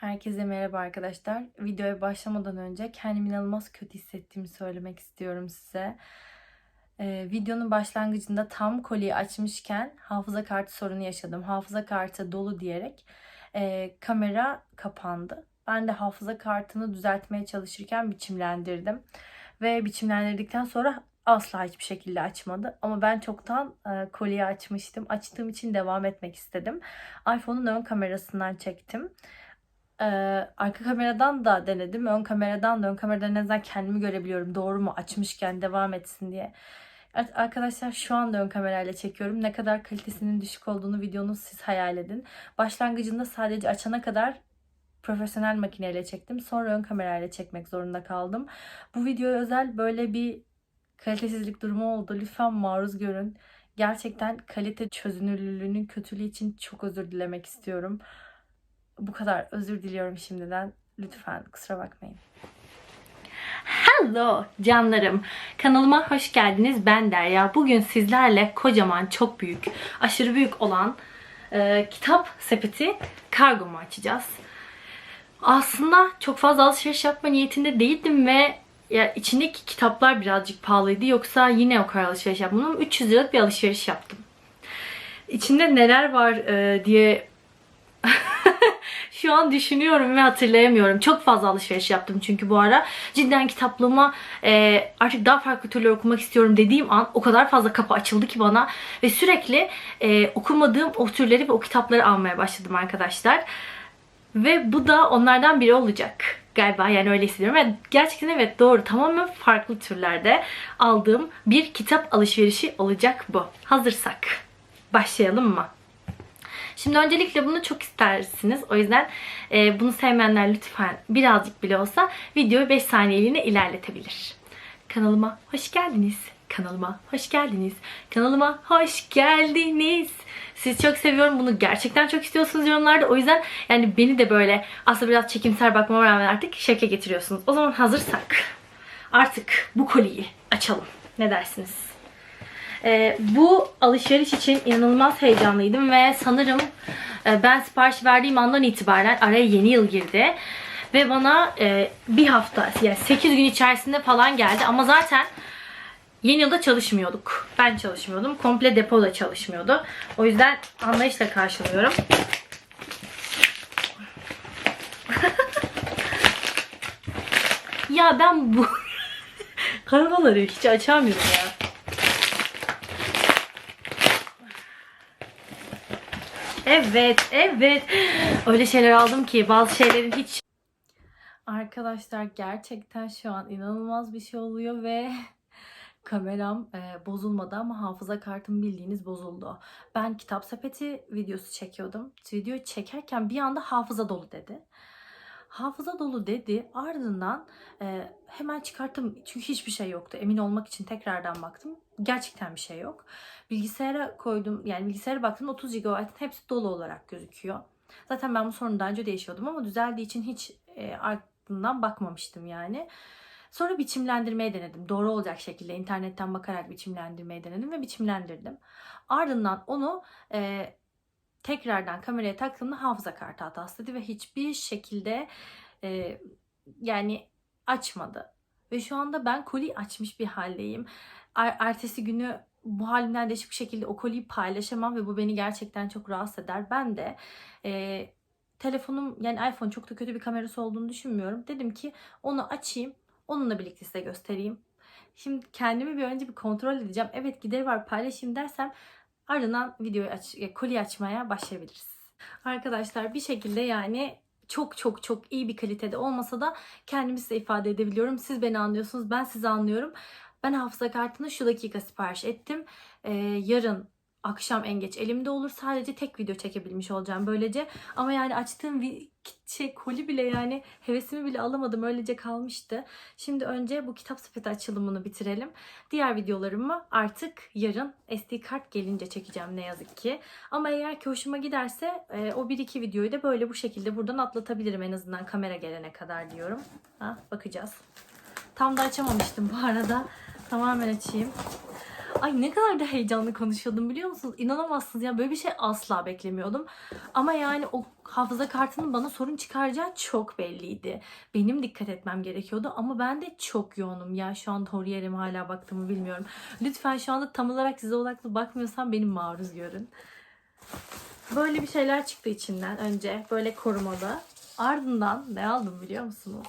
Herkese merhaba arkadaşlar. Videoya başlamadan önce kendimi inanılmaz kötü hissettiğimi söylemek istiyorum size. Ee, videonun başlangıcında tam kolyeyi açmışken hafıza kartı sorunu yaşadım. Hafıza kartı dolu diyerek e, kamera kapandı. Ben de hafıza kartını düzeltmeye çalışırken biçimlendirdim. Ve biçimlendirdikten sonra asla hiçbir şekilde açmadı. Ama ben çoktan e, kolyeyi açmıştım. Açtığım için devam etmek istedim. iPhone'un ön kamerasından çektim. Ee, arka kameradan da denedim. Ön kameradan da ön kameradan en azından kendimi görebiliyorum. Doğru mu açmışken devam etsin diye. Arkadaşlar şu anda ön kamerayla çekiyorum. Ne kadar kalitesinin düşük olduğunu videonun siz hayal edin. Başlangıcında sadece açana kadar profesyonel makineyle çektim. Sonra ön kamerayla çekmek zorunda kaldım. Bu videoya özel böyle bir kalitesizlik durumu oldu. Lütfen maruz görün. Gerçekten kalite çözünürlülüğünün kötülüğü için çok özür dilemek istiyorum. Bu kadar özür diliyorum şimdiden. Lütfen kusura bakmayın. Hello canlarım. Kanalıma hoş geldiniz. Ben Derya. Bugün sizlerle kocaman, çok büyük, aşırı büyük olan e, kitap sepeti kargomu açacağız. Aslında çok fazla alışveriş yapma niyetinde değildim ve ya içindeki kitaplar birazcık pahalıydı. Yoksa yine o kadar alışveriş yapmadım. 300 liralık bir alışveriş yaptım. İçinde neler var e, diye şu an düşünüyorum ve hatırlayamıyorum. Çok fazla alışveriş yaptım çünkü bu ara. Cidden kitaplığıma e, artık daha farklı türlü okumak istiyorum dediğim an o kadar fazla kapı açıldı ki bana. Ve sürekli e, okumadığım o türleri ve o kitapları almaya başladım arkadaşlar. Ve bu da onlardan biri olacak galiba yani öyle hissediyorum ve gerçekten evet doğru tamamen farklı türlerde aldığım bir kitap alışverişi olacak bu. Hazırsak başlayalım mı? Şimdi öncelikle bunu çok istersiniz. O yüzden e, bunu sevmeyenler lütfen birazcık bile olsa videoyu 5 saniyeliğine ilerletebilir. Kanalıma hoş geldiniz. Kanalıma hoş geldiniz. Kanalıma hoş geldiniz. Sizi çok seviyorum. Bunu gerçekten çok istiyorsunuz yorumlarda. O yüzden yani beni de böyle aslında biraz çekimser bakmama rağmen artık şevke getiriyorsunuz. O zaman hazırsak artık bu koliyi açalım. Ne dersiniz? Ee, bu alışveriş için inanılmaz heyecanlıydım ve sanırım e, ben sipariş verdiğim andan itibaren araya yeni yıl girdi. Ve bana e, bir hafta yani 8 gün içerisinde falan geldi ama zaten yeni yılda çalışmıyorduk. Ben çalışmıyordum. Komple depoda çalışmıyordu. O yüzden anlayışla karşılıyorum. ya ben bu karavaları hiç açamıyorum ya. Evet, evet. Öyle şeyler aldım ki bazı şeylerin hiç... Arkadaşlar gerçekten şu an inanılmaz bir şey oluyor ve kameram e, bozulmadı ama hafıza kartım bildiğiniz bozuldu. Ben kitap sepeti videosu çekiyordum. Videoyu çekerken bir anda hafıza dolu dedi. Hafıza dolu dedi. Ardından e, hemen çıkarttım. Çünkü hiçbir şey yoktu. Emin olmak için tekrardan baktım. Gerçekten bir şey yok. Bilgisayara koydum. Yani bilgisayara baktım 30 GB'ın hepsi dolu olarak gözüküyor. Zaten ben bu sorunu daha önce de yaşıyordum ama düzeldiği için hiç e, ardından bakmamıştım yani. Sonra biçimlendirmeye denedim. Doğru olacak şekilde internetten bakarak biçimlendirmeye denedim ve biçimlendirdim. Ardından onu e, tekrardan kameraya taktığımda hafıza kartı hatası dedi ve hiçbir şekilde e, yani açmadı. Ve şu anda ben koli açmış bir haldeyim. Er- ertesi günü bu halimden değişik bir şekilde o koliyi paylaşamam ve bu beni gerçekten çok rahatsız eder. Ben de e, telefonum yani iPhone çok da kötü bir kamerası olduğunu düşünmüyorum. Dedim ki onu açayım onunla birlikte size göstereyim. Şimdi kendimi bir önce bir kontrol edeceğim. Evet gideri var paylaşayım dersem ardından videoyu aç, koli açmaya başlayabiliriz. Arkadaşlar bir şekilde yani çok çok çok iyi bir kalitede olmasa da kendimi size ifade edebiliyorum. Siz beni anlıyorsunuz, ben sizi anlıyorum. Ben hafıza kartını şu dakika sipariş ettim. Ee, yarın akşam en geç elimde olur. Sadece tek video çekebilmiş olacağım böylece. Ama yani açtığım şey koli bile yani hevesimi bile alamadım. Öylece kalmıştı. Şimdi önce bu kitap sepeti açılımını bitirelim. Diğer videolarımı artık yarın SD kart gelince çekeceğim ne yazık ki. Ama eğer ki hoşuma giderse e, o bir iki videoyu da böyle bu şekilde buradan atlatabilirim en azından kamera gelene kadar diyorum. Ha, bakacağız. Tam da açamamıştım bu arada. Tamamen açayım. Ay ne kadar da heyecanlı konuşuyordum biliyor musunuz? İnanamazsınız ya böyle bir şey asla beklemiyordum. Ama yani o hafıza kartının bana sorun çıkaracağı çok belliydi. Benim dikkat etmem gerekiyordu ama ben de çok yoğunum ya. Şu an doğru yere mi hala baktığımı bilmiyorum. Lütfen şu anda tam olarak size odaklı bakmıyorsam beni maruz görün. Böyle bir şeyler çıktı içinden önce. Böyle korumalı. Ardından ne aldım biliyor musunuz?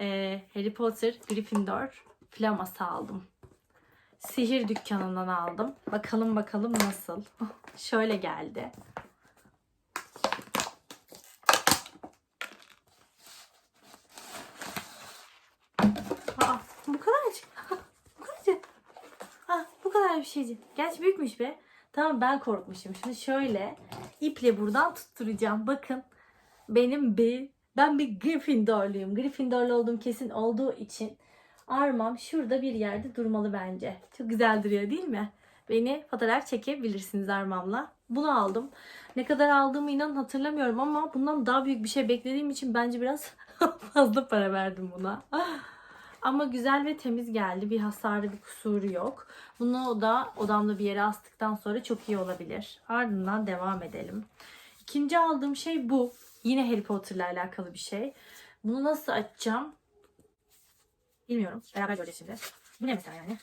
Ee, Harry Potter, Gryffindor flaması aldım. Sihir dükkanından aldım. Bakalım bakalım nasıl. Şöyle geldi. Aa, bu kadarcık. bu kadarcık. Ha, bu kadar bir şeydi. Gerçi büyükmüş be. Tamam ben korkmuşum. Şimdi şöyle iple buradan tutturacağım. Bakın benim bir ben bir Gryffindorluyum. Gryffindorlu olduğum kesin olduğu için armam şurada bir yerde durmalı bence. Çok güzel duruyor değil mi? Beni fotoğraf çekebilirsiniz armamla. Bunu aldım. Ne kadar aldığımı inanın hatırlamıyorum ama bundan daha büyük bir şey beklediğim için bence biraz fazla para verdim buna. Ama güzel ve temiz geldi. Bir hasarı, bir kusuru yok. Bunu da odamda bir yere astıktan sonra çok iyi olabilir. Ardından devam edelim. İkinci aldığım şey bu. Yine Harry Potter'la alakalı bir şey. Bunu nasıl açacağım? Bilmiyorum. Beraber göreceğiz şimdi. Bu ne mesela yani?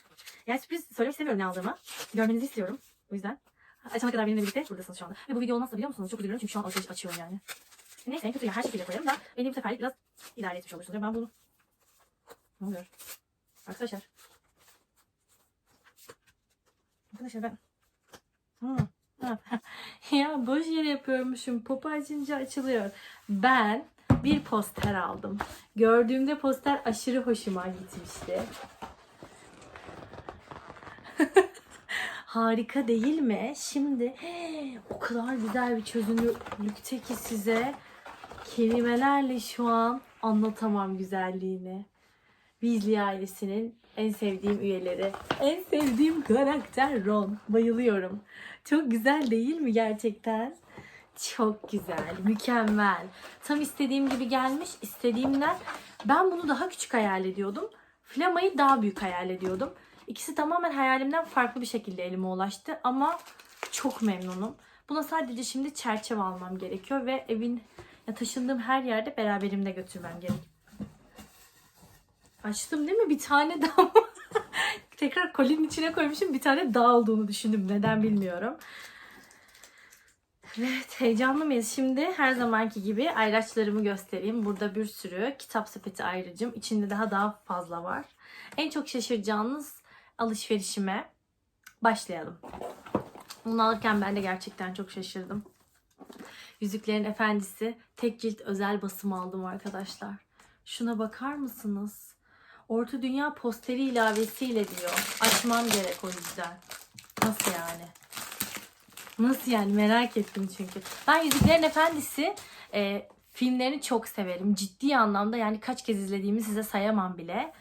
Yani sürpriz söylemek istemiyorum ne aldığımı. Görmenizi istiyorum. O yüzden. Açana kadar benimle birlikte buradasınız şu anda. Ve bu video olmazsa biliyor musunuz? Çok üzülüyorum çünkü şu an alışveriş açıyorum yani. Neyse en kötü her şekilde koyarım da beni bu seferlik biraz idare etmiş olursunuz. Ben bunu... Ne oluyor? Arkadaşlar. Arkadaşlar ben... Hmm. Ya boş yere yapıyormuşum. Popo açınca açılıyor. Ben bir poster aldım. Gördüğümde poster aşırı hoşuma gitmişti. Harika değil mi? Şimdi o kadar güzel bir çözünürlükte ki size kelimelerle şu an anlatamam güzelliğini. Weasley ailesinin en sevdiğim üyeleri. En sevdiğim karakter Ron. Bayılıyorum. Çok güzel değil mi gerçekten? Çok güzel, mükemmel. Tam istediğim gibi gelmiş. İstediğimden ben bunu daha küçük hayal ediyordum. Flamayı daha büyük hayal ediyordum. İkisi tamamen hayalimden farklı bir şekilde elime ulaştı ama çok memnunum. Buna sadece şimdi çerçeve almam gerekiyor ve evin ya taşındığım her yerde beraberimde götürmem gerekiyor. Açtım değil mi? Bir tane daha Tekrar kolinin içine koymuşum. Bir tane daha olduğunu düşündüm. Neden bilmiyorum. Evet heyecanlı mıyız? Şimdi her zamanki gibi ayraçlarımı göstereyim. Burada bir sürü kitap sepeti ayrıcım. İçinde daha daha fazla var. En çok şaşıracağınız alışverişime başlayalım. Bunu alırken ben de gerçekten çok şaşırdım. Yüzüklerin Efendisi tek cilt özel basım aldım arkadaşlar. Şuna bakar mısınız? Orta Dünya posteri ilavesiyle diyor. Açmam gerek o yüzden. Nasıl yani? Nasıl yani merak ettim çünkü. Ben Yüzüklerin Efendisi e, filmlerini çok severim. Ciddi anlamda yani kaç kez izlediğimi size sayamam bile.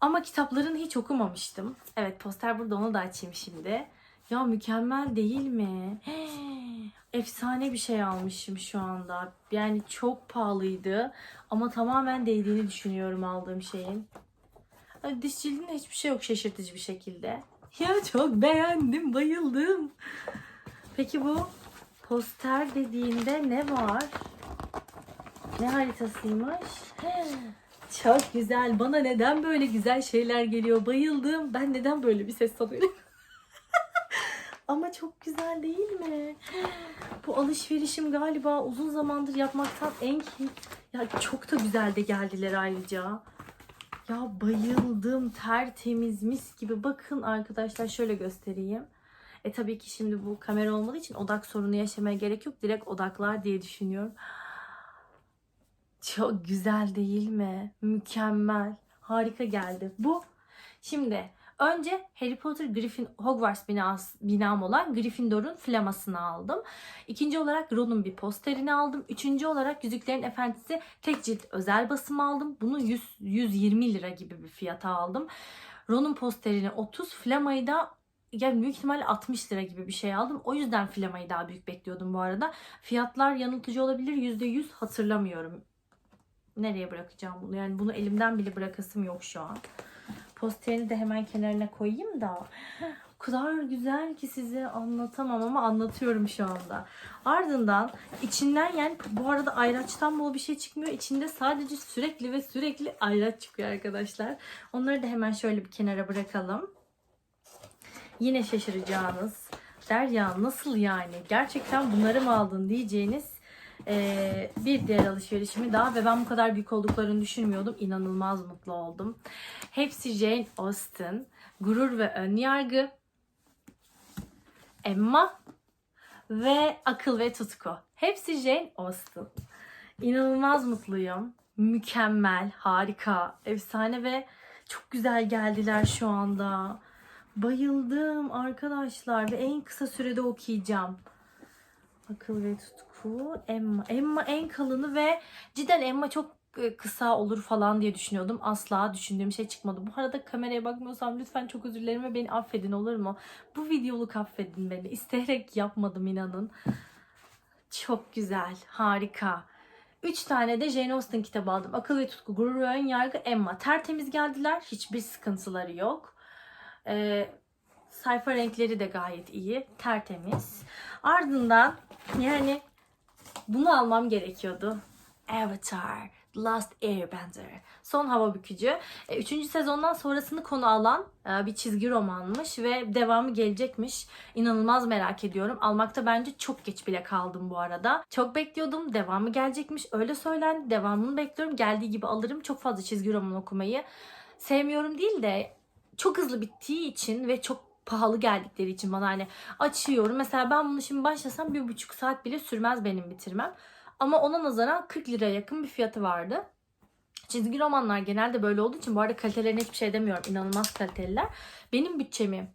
Ama kitaplarını hiç okumamıştım. Evet poster burada onu da açayım şimdi. Ya mükemmel değil mi? Efsane bir şey almışım şu anda. Yani çok pahalıydı. Ama tamamen değdiğini düşünüyorum aldığım şeyin. Diş cildinde hiçbir şey yok şaşırtıcı bir şekilde. Ya çok beğendim, bayıldım. Peki bu poster dediğinde ne var? Ne haritasıymış? Çok güzel. Bana neden böyle güzel şeyler geliyor? Bayıldım. Ben neden böyle bir ses alıyorum? Ama çok güzel değil mi? Bu alışverişim galiba uzun zamandır yapmaktan en. Ya çok da güzel de geldiler ayrıca. Ya bayıldım. Tertemiz mis gibi. Bakın arkadaşlar şöyle göstereyim. E tabii ki şimdi bu kamera olmadığı için odak sorunu yaşamaya gerek yok. Direkt odaklar diye düşünüyorum. Çok güzel değil mi? Mükemmel. Harika geldi. Bu şimdi önce Harry Potter Griffin Hogwarts binası, binam olan Gryffindor'un flamasını aldım. İkinci olarak Ron'un bir posterini aldım. Üçüncü olarak Yüzüklerin Efendisi tek cilt özel basım aldım. Bunu 100, 120 lira gibi bir fiyata aldım. Ron'un posterini 30, Flamayı da yani büyük ihtimalle 60 lira gibi bir şey aldım. O yüzden Flamayı daha büyük bekliyordum bu arada. Fiyatlar yanıltıcı olabilir. %100 hatırlamıyorum. Nereye bırakacağım bunu? Yani bunu elimden bile bırakasım yok şu an. posterini de hemen kenarına koyayım da. O kadar güzel ki size anlatamam ama anlatıyorum şu anda. Ardından içinden yani bu arada ayraçtan bol bir şey çıkmıyor. İçinde sadece sürekli ve sürekli ayraç çıkıyor arkadaşlar. Onları da hemen şöyle bir kenara bırakalım. Yine şaşıracağınız Derya nasıl yani gerçekten bunları mı aldın diyeceğiniz eee, bir diğer alışverişimi daha ve ben bu kadar büyük olduklarını düşünmüyordum. İnanılmaz mutlu oldum. Hepsi Jane Austen, Gurur ve Önyargı, Emma ve Akıl ve Tutku. Hepsi Jane Austen. İnanılmaz mutluyum. Mükemmel, harika, efsane ve çok güzel geldiler şu anda. Bayıldım arkadaşlar ve en kısa sürede okuyacağım. Akıl ve tutku Emma. Emma en kalını ve cidden Emma çok e, kısa olur falan diye düşünüyordum. Asla düşündüğüm şey çıkmadı. Bu arada kameraya bakmıyorsam lütfen çok özür dilerim ve beni affedin olur mu? Bu videoluk affedin beni. İsteyerek yapmadım inanın. Çok güzel, harika. Üç tane de Jane Austen kitabı aldım. Akıl ve Tutku, Gurur ve Ön Yargı, Emma. Tertemiz geldiler. Hiçbir sıkıntıları yok. Ee, sayfa renkleri de gayet iyi. Tertemiz. Ardından yani bunu almam gerekiyordu. Avatar The Last Airbender. Son hava bükücü. E, Üçüncü sezondan sonrasını konu alan e, bir çizgi romanmış ve devamı gelecekmiş. İnanılmaz merak ediyorum. Almakta bence çok geç bile kaldım bu arada. Çok bekliyordum. Devamı gelecekmiş. Öyle söylendi. Devamını bekliyorum. Geldiği gibi alırım. Çok fazla çizgi roman okumayı sevmiyorum değil de çok hızlı bittiği için ve çok pahalı geldikleri için bana hani açıyorum. Mesela ben bunu şimdi başlasam bir buçuk saat bile sürmez benim bitirmem. Ama ona nazaran 40 liraya yakın bir fiyatı vardı. Çizgi romanlar genelde böyle olduğu için bu arada kalitelerine hiçbir şey demiyorum. İnanılmaz kaliteliler. Benim bütçemi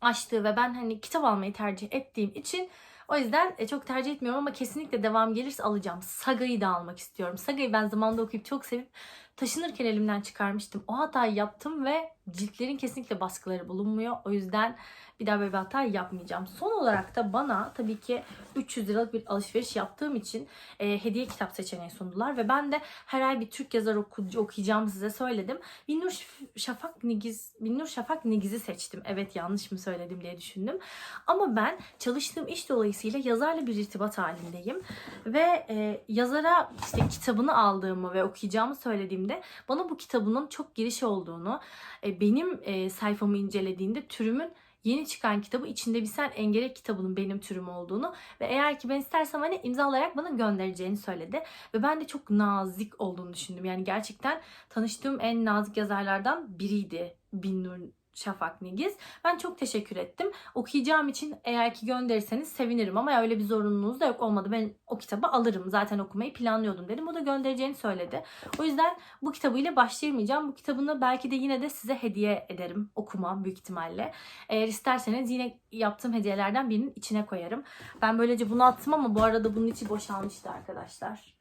açtığı ve ben hani kitap almayı tercih ettiğim için o yüzden e, çok tercih etmiyorum ama kesinlikle devam gelirse alacağım. Saga'yı da almak istiyorum. Saga'yı ben zamanında okuyup çok sevip taşınırken elimden çıkarmıştım. O hatayı yaptım ve ciltlerin kesinlikle baskıları bulunmuyor. O yüzden bir daha böyle bir hata yapmayacağım. Son olarak da bana tabii ki 300 liralık bir alışveriş yaptığım için e, hediye kitap seçeneği sundular ve ben de her ay bir Türk yazar oku- okuyacağımı size söyledim. Binnur Şafak Nigiz, Binnur Şafak Nigiz'i seçtim. Evet yanlış mı söyledim diye düşündüm. Ama ben çalıştığım iş dolayısıyla yazarla bir irtibat halindeyim. Ve e, yazara işte kitabını aldığımı ve okuyacağımı söylediğimde bana bu kitabının çok giriş olduğunu, e, benim e, sayfamı incelediğinde türümün yeni çıkan kitabı içinde bir sen engerek kitabının benim türüm olduğunu ve eğer ki ben istersem hani imzalayarak bana göndereceğini söyledi. Ve ben de çok nazik olduğunu düşündüm. Yani gerçekten tanıştığım en nazik yazarlardan biriydi Binnur Şafak Nigiz. Ben çok teşekkür ettim. Okuyacağım için eğer ki gönderirseniz sevinirim ama öyle bir zorunluluğunuz da yok olmadı. Ben o kitabı alırım. Zaten okumayı planlıyordum dedim. O da göndereceğini söyledi. O yüzden bu kitabıyla başlayamayacağım. Bu kitabını belki de yine de size hediye ederim. Okuma büyük ihtimalle. Eğer isterseniz yine yaptığım hediyelerden birinin içine koyarım. Ben böylece bunu attım ama bu arada bunun içi boşalmıştı arkadaşlar.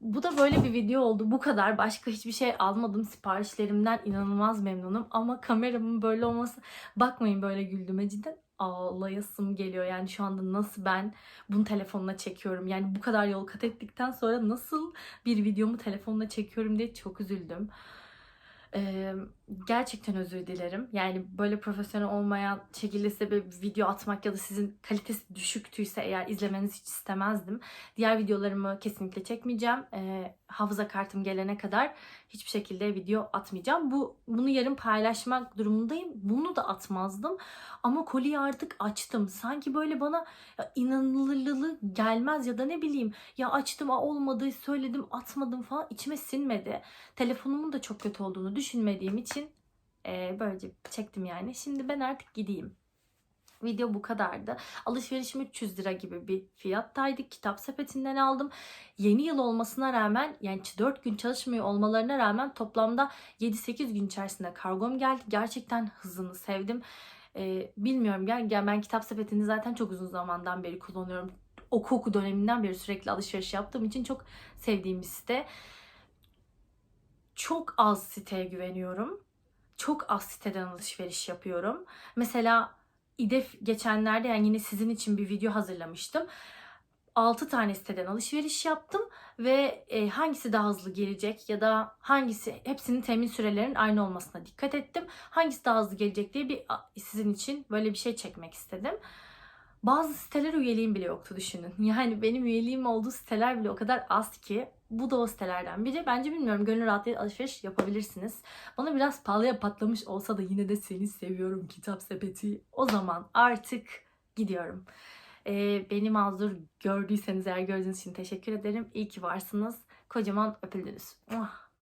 Bu da böyle bir video oldu. Bu kadar. Başka hiçbir şey almadım. Siparişlerimden inanılmaz memnunum. Ama kameramın böyle olması... Bakmayın böyle güldüğüme cidden ağlayasım geliyor. Yani şu anda nasıl ben bunu telefonla çekiyorum. Yani bu kadar yol kat ettikten sonra nasıl bir videomu telefonla çekiyorum diye çok üzüldüm. Ee, gerçekten özür dilerim. Yani böyle profesyonel olmayan şekilde bir video atmak ya da sizin kalitesi düşüktüyse eğer izlemenizi hiç istemezdim. Diğer videolarımı kesinlikle çekmeyeceğim. Ee, hafıza kartım gelene kadar hiçbir şekilde video atmayacağım. Bu bunu yarın paylaşmak durumundayım. Bunu da atmazdım. Ama koliyi artık açtım. Sanki böyle bana inanılırlığı gelmez ya da ne bileyim ya açtım a olmadı söyledim atmadım falan içime sinmedi. Telefonumun da çok kötü olduğunu düşünmediğim için e, böylece çektim yani. Şimdi ben artık gideyim. Video bu kadardı. Alışverişim 300 lira gibi bir fiyattaydı. Kitap sepetinden aldım. Yeni yıl olmasına rağmen yani 4 gün çalışmıyor olmalarına rağmen toplamda 7-8 gün içerisinde kargom geldi. Gerçekten hızını sevdim. Ee, bilmiyorum gel, gel ben kitap sepetini zaten çok uzun zamandan beri kullanıyorum. Oku oku döneminden beri sürekli alışveriş yaptığım için çok sevdiğim bir site. Çok az siteye güveniyorum. Çok az siteden alışveriş yapıyorum. Mesela İDEF geçenlerde yani yine sizin için bir video hazırlamıştım. 6 tane siteden alışveriş yaptım ve e, hangisi daha hızlı gelecek ya da hangisi hepsinin temin sürelerinin aynı olmasına dikkat ettim. Hangisi daha hızlı gelecek diye bir sizin için böyle bir şey çekmek istedim. Bazı siteler üyeliğim bile yoktu düşünün. Yani benim üyeliğim olduğu siteler bile o kadar az ki bu da o sitelerden biri. Bence bilmiyorum gönül rahatlığıyla alışveriş yapabilirsiniz. Bana biraz pahalıya patlamış olsa da yine de seni seviyorum kitap sepeti. O zaman artık gidiyorum. Ee, beni mazur gördüyseniz eğer gördüğünüz için teşekkür ederim. İyi ki varsınız. Kocaman öpüldünüz. Muah.